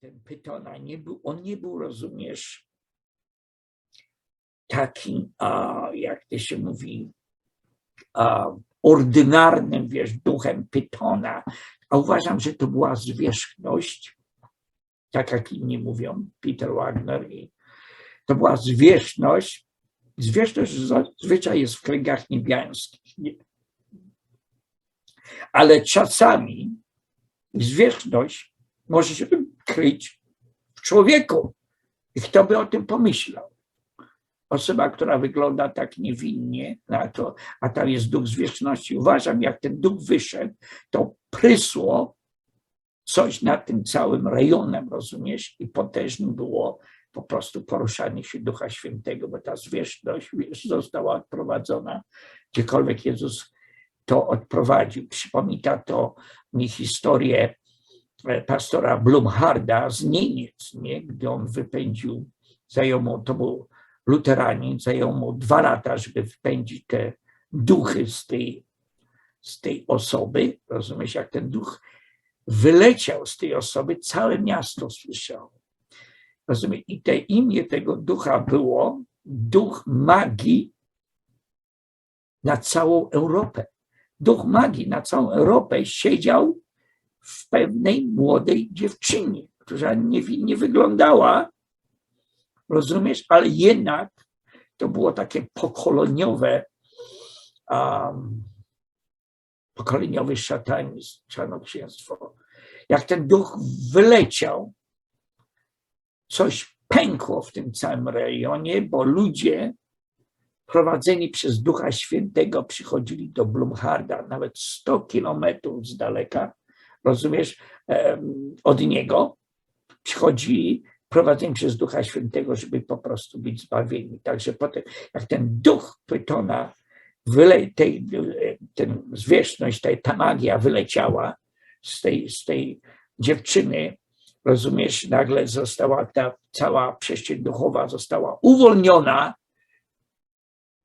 ten Pytona nie był, on nie był, rozumiesz, takim, a, jak to się mówi, a, ordynarnym, wiesz, duchem Pytona, a uważam, że to była zwierzchność, tak jak inni mówią, Peter Wagner, i to była zwierzchność, zwierzchność zazwyczaj jest w kręgach niebiańskich, nie? ale czasami zwierzchność może się kryć w człowieku. I kto by o tym pomyślał? Osoba, która wygląda tak niewinnie, na to, a tam jest duch zwierzchności. Uważam, jak ten duch wyszedł, to prysło coś nad tym całym rejonem, rozumiesz? I potężnym było po prostu poruszanie się Ducha Świętego, bo ta zwierzchność wiesz, została odprowadzona, gdziekolwiek Jezus to odprowadził. Przypomina to mi historię pastora Blumharda z Niemiec, nie? gdy on wypędził, zajął mu, to był luteranin, zajął mu dwa lata, żeby wypędzić te duchy z tej, z tej osoby. Rozumiesz, jak ten duch wyleciał z tej osoby, całe miasto słyszało. Rozumiesz, i te imię tego ducha było duch magii na całą Europę duch magii na całą Europę siedział w pewnej młodej dziewczynie, która niewinnie wyglądała, rozumiesz, ale jednak to było takie pokoleniowe, um, pokoleniowy szatanizm, czarnoksięstwo. Jak ten duch wyleciał, coś pękło w tym całym rejonie, bo ludzie prowadzeni przez Ducha Świętego przychodzili do Blumharda, nawet 100 kilometrów z daleka, rozumiesz, od niego przychodzili prowadzeni przez Ducha Świętego, żeby po prostu być zbawieni. Także potem, jak ten duch Pytona, wyle, tej, ten zwierzchność, ta, ta magia wyleciała z tej, z tej dziewczyny, rozumiesz, nagle została ta cała przestrzeń duchowa została uwolniona,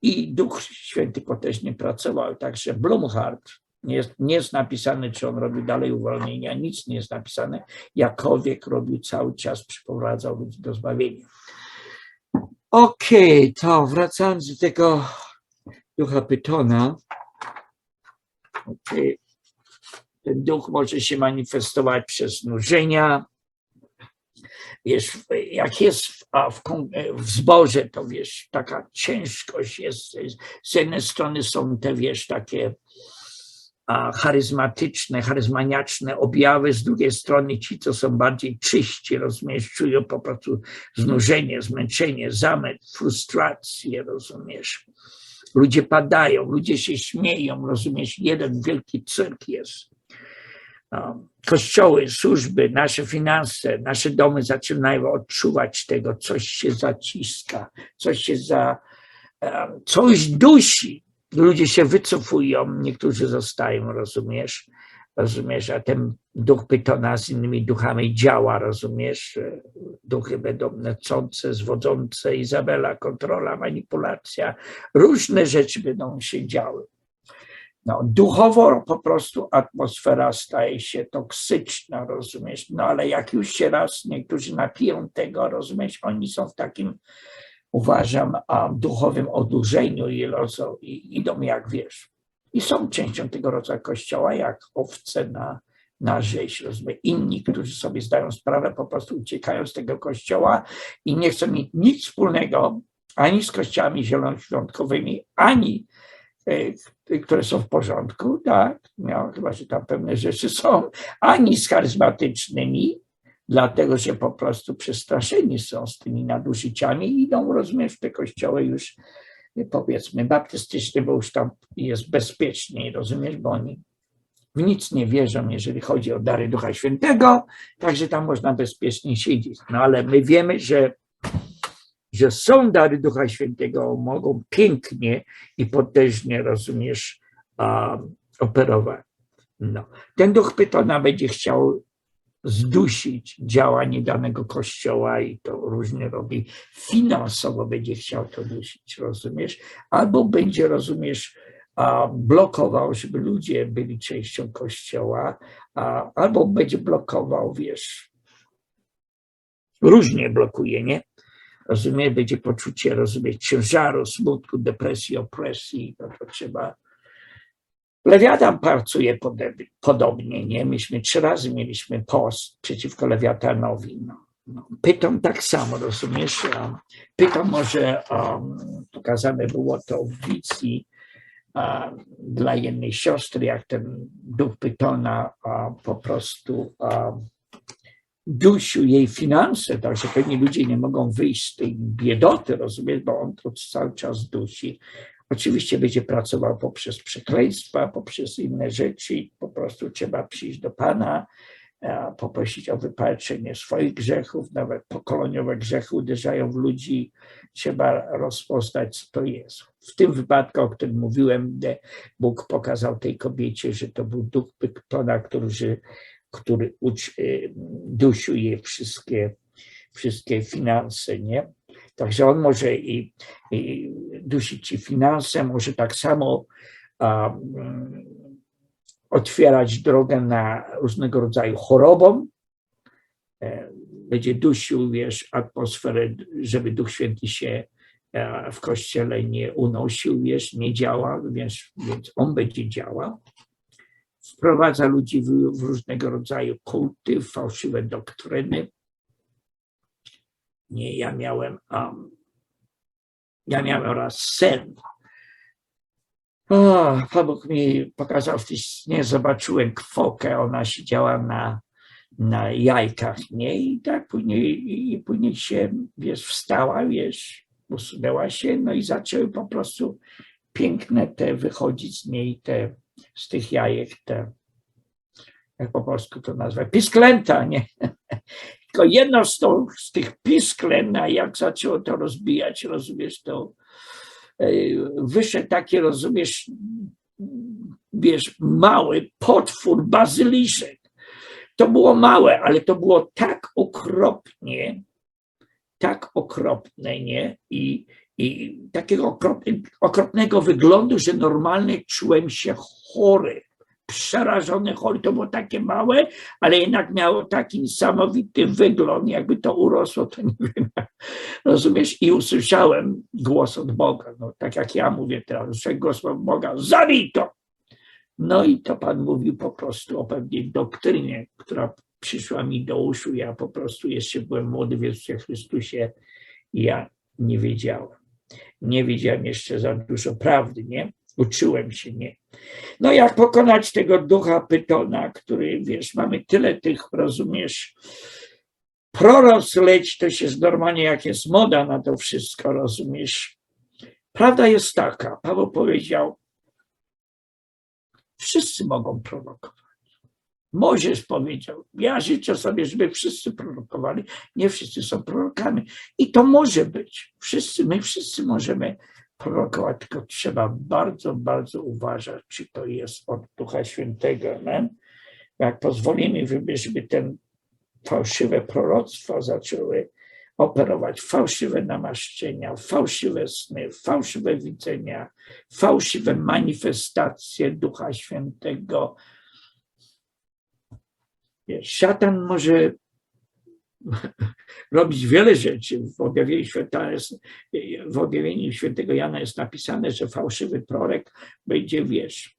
i Duch Święty potężnie pracował. Także Blumhardt, nie jest, nie jest napisane, czy on robił dalej uwolnienia, nic nie jest napisane. Jakowiek robił cały czas, przyprowadzał ludzi do zbawienia. Okej, to wracając do tego ducha Pytona. Okay. Ten duch może się manifestować przez nużenia, wiesz, jak jest w, w, w zborze, to wiesz, taka ciężkość jest. Z jednej strony są te, wiesz, takie charyzmatyczne, charyzmaniaczne objawy, z drugiej strony ci, co są bardziej czyści, rozumiesz, czują po prostu znużenie, zmęczenie, zamęt, frustrację, rozumiesz. Ludzie padają, ludzie się śmieją, rozumiesz, jeden wielki cyrk jest kościoły, służby, nasze finanse, nasze domy zaczynają odczuwać tego, coś się zaciska, coś się za, coś dusi. Ludzie się wycofują, niektórzy zostają, rozumiesz? Rozumiesz, a ten duch Pytona z innymi duchami działa, rozumiesz? Duchy będą nęcące, zwodzące, Izabela, kontrola, manipulacja, różne rzeczy będą się działy. No, duchowo po prostu atmosfera staje się toksyczna, rozumiesz? No ale jak już się raz niektórzy napiją tego, rozumiesz, oni są w takim, uważam, duchowym odurzeniu i, rozo, i idą jak wiesz. I są częścią tego rodzaju kościoła, jak owce na, na rzeź? Inni, którzy sobie zdają sprawę, po prostu uciekają z tego kościoła i nie chcą mieć nic wspólnego ani z kościołami zielonoświątkowymi, ani e, które są w porządku, tak, no, chyba, że tam pewne rzeczy są, ani z charyzmatycznymi, dlatego że po prostu przestraszeni są z tymi nadużyciami i idą, rozumiesz, w te kościoły już powiedzmy baptystyczne, bo już tam jest bezpieczniej, rozumiesz, bo oni w nic nie wierzą, jeżeli chodzi o dary Ducha Świętego, także tam można bezpiecznie siedzieć. No ale my wiemy, że że są dary Ducha Świętego, mogą pięknie i potężnie, rozumiesz, um, operować. No. Ten duch Pytona będzie chciał zdusić działanie danego kościoła i to różnie robi. Finansowo będzie chciał to dusić, rozumiesz? Albo będzie, rozumiesz, a, blokował, żeby ludzie byli częścią kościoła, a, albo będzie blokował, wiesz, różnie blokuje, nie? Rozumie, będzie poczucie, rozumie, ciężaru, smutku, depresji, opresji, no to trzeba. Lewiatan pracuje podobnie, nie? Myśmy trzy razy mieliśmy post przeciwko Lewiatanowi, no. No, tak samo, rozumiesz? a Pyton może um, pokazane było to w wizji a, dla jednej siostry, jak ten duch Pytona a, po prostu a, dusił jej finanse, także pewnie ludzie nie mogą wyjść z tej biedoty, rozumiesz, bo on to cały czas dusi. Oczywiście będzie pracował poprzez przekleństwa, poprzez inne rzeczy, po prostu trzeba przyjść do Pana, a, poprosić o wypaczenie swoich grzechów, nawet pokoleniowe grzechy uderzają w ludzi, trzeba rozpoznać, co to jest. W tym wypadku, o którym mówiłem, gdzie Bóg pokazał tej kobiecie, że to był duch Pyktona, który, który y, dusił jej wszystkie, wszystkie finanse, nie? Także on może i, i dusić ci finanse, może tak samo um, otwierać drogę na różnego rodzaju chorobom. E, Będzie dusił, wiesz, atmosferę, żeby Duch Święty się e, w kościele nie unosił, wiesz, nie działa, więc, on będzie działał. Wprowadza ludzi w, w różnego rodzaju kulty, fałszywe doktryny. Nie, ja miałem, um, ja miałem raz sen, o, Pan Bóg mi pokazał śnie, zobaczyłem kwokę, ona siedziała na, na jajkach, nie? I tak później, i później się, wiesz, wstała, wiesz, usunęła się, no i zaczęły po prostu piękne te wychodzić z niej, te, z tych jajek, te, jak po polsku to nazwę, pisklęta, nie? Tylko jedno z, tą, z tych pisklen, a jak zaczęło to rozbijać, rozumiesz, to e, wyszedł taki, rozumiesz, wiesz, mały potwór, bazyliszek. To było małe, ale to było tak okropnie, tak okropne, nie? I, i takiego okropne, okropnego wyglądu, że normalnie czułem się chory, przerażony, chory. To było takie małe, ale jednak miało taki niesamowity wygląd, jakby to urosło, to nie wiem, rozumiesz? I usłyszałem głos od Boga, no tak jak ja mówię teraz, usłyszałem głos od Boga, zabij to! No i to Pan mówił po prostu o pewnej doktrynie, która przyszła mi do uszu. Ja po prostu jeszcze byłem młody w Jezusie Chrystusie ja nie wiedziałem. Nie wiedziałem jeszcze za dużo prawdy, nie? Uczyłem się, nie? No jak pokonać tego ducha Pytona, który, wiesz, mamy tyle tych, rozumiesz, proroc leć, to się normalnie, jak jest moda na to wszystko, rozumiesz. Prawda jest taka, Paweł powiedział, wszyscy mogą prorokować. Mojżesz powiedział, ja życzę sobie, żeby wszyscy prorokowali, nie wszyscy są prorokami. I to może być, wszyscy, my wszyscy możemy prorokować, tylko trzeba bardzo, bardzo uważać, czy to jest od Ducha Świętego. Amen? Jak pozwolimy, żeby, ten fałszywe proroctwa zaczęły operować, fałszywe namaszczenia, fałszywe sny, fałszywe widzenia, fałszywe manifestacje Ducha Świętego. Szatan może robić wiele rzeczy. W objawieniu, święta jest, w objawieniu świętego Jana jest napisane, że fałszywy prorok będzie, wiesz,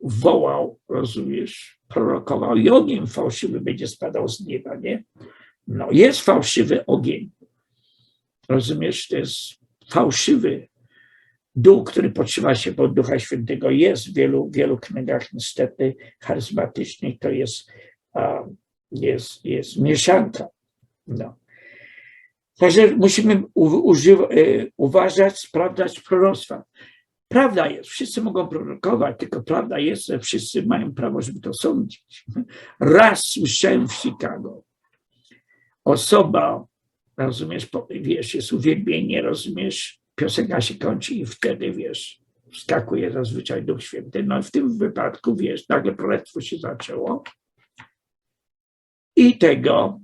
wołał, rozumiesz, prorokował i ogień fałszywy będzie spadał z nieba, nie? No, jest fałszywy ogień. Rozumiesz, to jest fałszywy duch, który podszywa się pod Ducha Świętego. Jest w wielu, wielu knygach niestety charyzmatycznych, to jest, jest, jest mieszanka. No. Także musimy używa, e, uważać, sprawdzać proroctwa. Prawda jest, wszyscy mogą prorokować, tylko prawda jest, że wszyscy mają prawo, żeby to sądzić. Raz słyszałem w Chicago, osoba, rozumiesz, wiesz, jest uwielbienie, rozumiesz, piosenka się kończy i wtedy, wiesz, wskakuje zazwyczaj Duch Święty. No w tym wypadku, wiesz, nagle proroctwo się zaczęło i tego,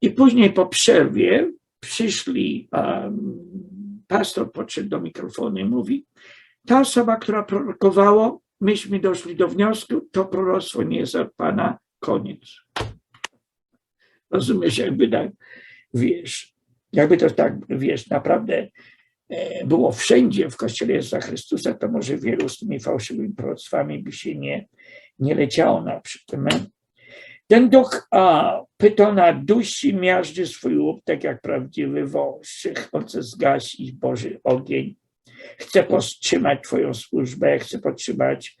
i później po przerwie przyszli, um, pastor podszedł do mikrofonu i mówi, ta osoba, która prorokowała, myśmy doszli do wniosku, to proroctwo nie jest od Pana, koniec. Rozumiesz, jakby tak, wiesz, jakby to tak, wiesz, naprawdę e, było wszędzie w Kościele Jezusa Chrystusa, to może wielu z tymi fałszywymi proroctwami by się nie, nie leciało na przykład. Ten duch a, pytona dusi miażdży swój łup, tak jak prawdziwy wąż. Chce zgasić Boży ogień. Chce powstrzymać Twoją służbę, chce podtrzymać,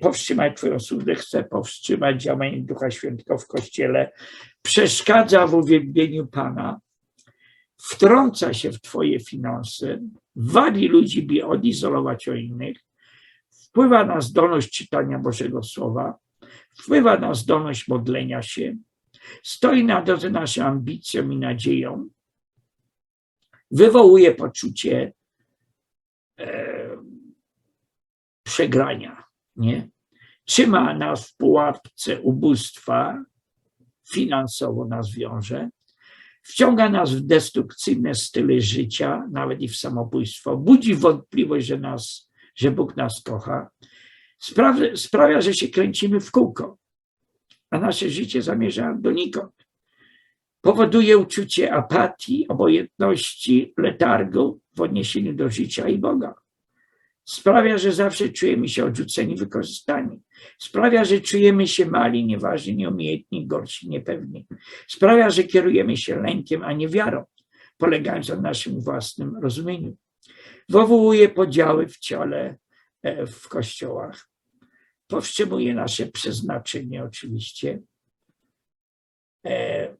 powstrzymać Twoją służbę, chce powstrzymać działanie Ducha Świętego w Kościele. Przeszkadza w uwielbieniu Pana. Wtrąca się w Twoje finanse, wali ludzi, by odizolować od innych, wpływa na zdolność czytania Bożego Słowa, wpływa na zdolność modlenia się, stoi na drodze naszej ambicją i nadzieją, wywołuje poczucie e, przegrania, nie? Trzyma nas w pułapce ubóstwa, finansowo nas wiąże, wciąga nas w destrukcyjne style życia, nawet i w samobójstwo, budzi wątpliwość, że, nas, że Bóg nas kocha, sprawia, sprawia, że się kręcimy w kółko, a nasze życie zamierza donikąd. Powoduje uczucie apatii, obojętności, letargu w odniesieniu do życia i Boga. Sprawia, że zawsze czujemy się odrzuceni, wykorzystani. Sprawia, że czujemy się mali, nieważni, nieumiejętni, gorsi, niepewni. Sprawia, że kierujemy się lękiem, a nie wiarą, polegając na naszym własnym rozumieniu. Wywołuje podziały w ciele, w kościołach. Powstrzymuje nasze przeznaczenie oczywiście. E,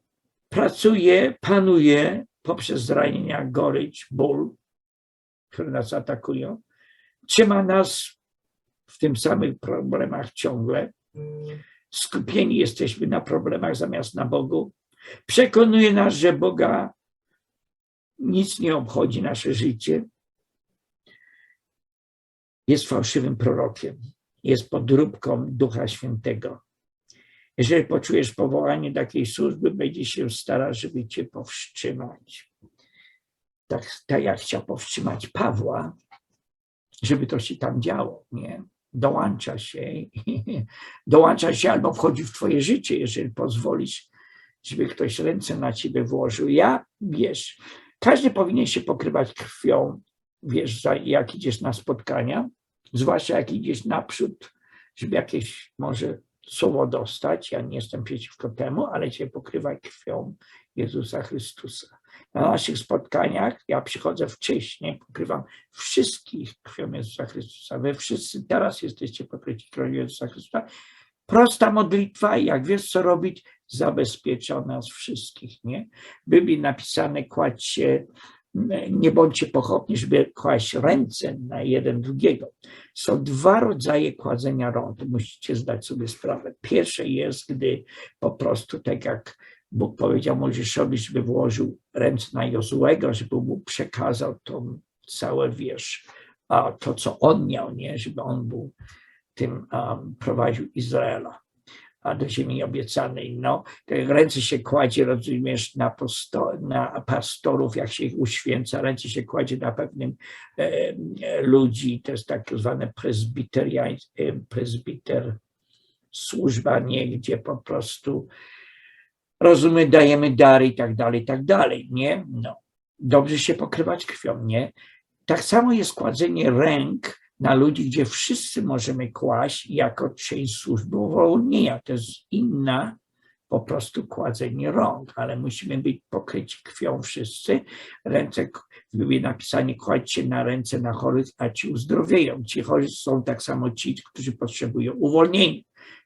pracuje, panuje poprzez zranienia, gorycz, ból, które nas atakują. Trzyma nas w tym samych problemach ciągle. Skupieni jesteśmy na problemach zamiast na Bogu. Przekonuje nas, że Boga nic nie obchodzi nasze życie jest fałszywym prorokiem, jest podróbką Ducha Świętego. Jeżeli poczujesz powołanie takiej służby, będzie się starał, żeby cię powstrzymać. Tak, tak jak chciał powstrzymać Pawła, żeby to się tam działo, nie? Dołącza się, dołącza się albo wchodzi w twoje życie, jeżeli pozwolisz, żeby ktoś ręce na ciebie włożył. Ja, wiesz, każdy powinien się pokrywać krwią, wiesz, jak idziesz na spotkania, zwłaszcza jak idziesz naprzód, żeby jakieś może słowo dostać. Ja nie jestem przeciwko temu, ale cię pokrywaj krwią Jezusa Chrystusa. Na naszych spotkaniach ja przychodzę wcześniej, pokrywam wszystkich krwią Jezusa Chrystusa. Wy wszyscy teraz jesteście pokryci krwią Jezusa Chrystusa. Prosta modlitwa, jak wiesz co robić, zabezpiecza nas wszystkich. Nie? Biblii napisane, kładź się nie bądźcie pochopni, żeby kłaść ręce na jeden drugiego. Są dwa rodzaje kładzenia rąk, musicie zdać sobie sprawę. Pierwsze jest, gdy po prostu, tak jak Bóg powiedział Mojżeszowi, żeby włożył ręce na Jozłego, żeby mu przekazał to całe, wiesz, a to, co on miał, nie, żeby on był tym, um, prowadził Izraela do ziemi obiecanej. No, ręce się kładzie, rozumiesz, na, posto, na pastorów, jak się ich uświęca, ręce się kładzie na pewnym e, ludzi, to jest tak zwane prezbiter, służba, nie, gdzie po prostu rozumy, dajemy dary i tak dalej, i tak dalej, nie? No, dobrze się pokrywać krwią, nie? Tak samo jest kładzenie ręk na ludzi, gdzie wszyscy możemy kłaść jako część służby uwolnienia. To jest inna po prostu kładzenie rąk, ale musimy być pokryci krwią wszyscy. Ręce, w Biblii napisanie, kładźcie na ręce na chorych, a ci uzdrowieją. Ci chorzy są tak samo ci, którzy potrzebują uwolnienia.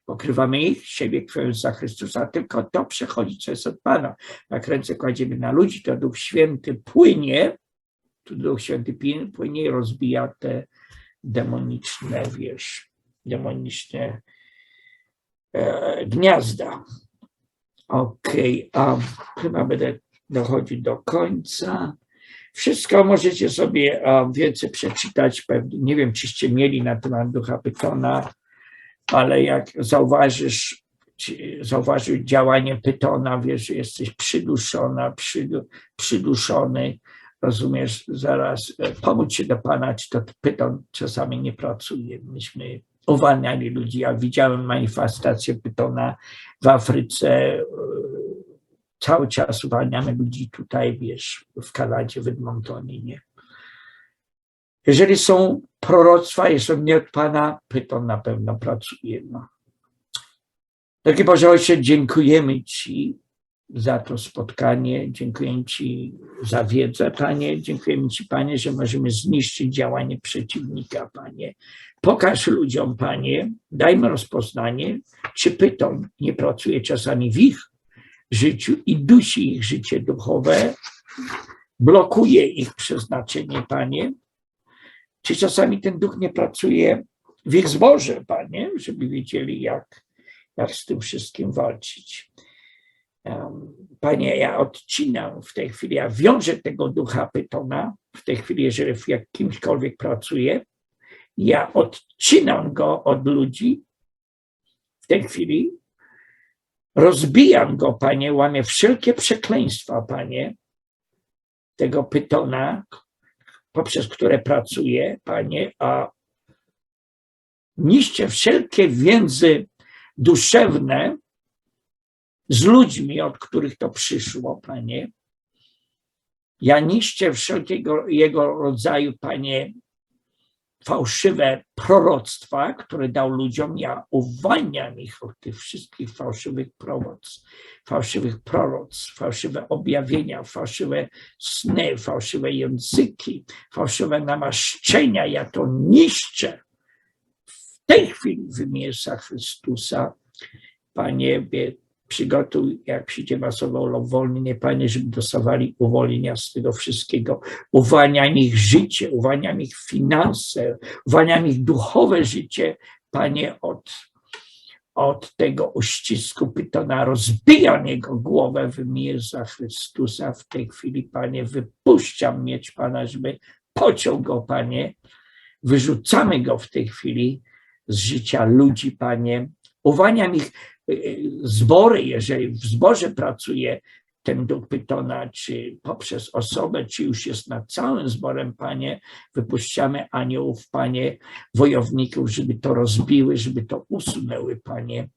Pokrywamy ich, siebie krwią za Chrystusa, tylko to przechodzi, co jest od Pana. Jak ręce kładziemy na ludzi, to Duch Święty płynie, tu Duch Święty płynie i rozbija te demoniczne, wiesz, demoniczne e, gniazda. Okej, okay, a chyba będę dochodzić do końca. Wszystko możecie sobie więcej przeczytać. Pewnie, nie wiem, czyście mieli na temat ducha Pytona, ale jak zauważysz, zauważył działanie Pytona, wiesz, że jesteś przyduszona, przydu, przyduszony, rozumiesz, zaraz e, pomóc się do Pana, czy to pyton czasami nie pracuje. Myśmy uwalniali ludzi. Ja widziałem manifestację pytona w Afryce, e, cały czas uwalniamy ludzi tutaj, wiesz, w Kanadzie, w Edmontonie, nie? Jeżeli są proroctwa, są nie od Pana, pyton na pewno pracuje. No. Drogi Boże Ojcze, dziękujemy Ci za to spotkanie. Dziękuję Ci za wiedzę, Panie. Dziękujemy Ci, Panie, że możemy zniszczyć działanie przeciwnika, Panie. Pokaż ludziom, Panie, dajmy rozpoznanie, czy pyton nie pracuje czasami w ich życiu i dusi ich życie duchowe, blokuje ich przeznaczenie, Panie. Czy czasami ten duch nie pracuje w ich zboże, Panie, żeby wiedzieli, jak, jak z tym wszystkim walczyć. Panie, ja odcinam w tej chwili, ja wiążę tego ducha pytona, w tej chwili, jeżeli w jakimśkolwiek pracuje, ja odcinam go od ludzi w tej chwili, rozbijam go, Panie, łamię wszelkie przekleństwa, Panie, tego pytona, poprzez które pracuję, Panie, a niszczę wszelkie więzy duszewne z ludźmi, od których to przyszło, Panie. Ja niszczę wszelkiego jego rodzaju, Panie, fałszywe proroctwa, które dał ludziom. Ja uwalniam ich od tych wszystkich fałszywych proroc, fałszywych proroc, fałszywe objawienia, fałszywe sny, fałszywe języki, fałszywe namaszczenia. Ja to niszczę w tej chwili w imię Chrystusa. Panie, przygotuj, jak przyjdzie masowe uwolnienie, Panie, żeby dostawali uwolnienia z tego wszystkiego. Uwalniam ich życie, uwalniam ich finanse, uwalniam ich duchowe życie, Panie, od, od tego uścisku pytona. Rozbijam jego głowę w Jezusa Chrystusa. W tej chwili, Panie, wypuszczam miecz Pana, żeby pociął go, Panie. Wyrzucamy go w tej chwili z życia ludzi, Panie. Uwalniam ich zbory, jeżeli w zborze pracuje ten duch pytona, czy poprzez osobę, czy już jest nad całym zborem, Panie, wypuszczamy aniołów, Panie, wojowników, żeby to rozbiły, żeby to usunęły, Panie,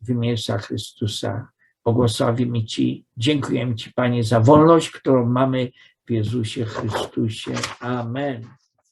w imię Jezusa Chrystusa. Błogosławimy Ci, dziękujemy Ci, Panie, za wolność, którą mamy w Jezusie Chrystusie. Amen.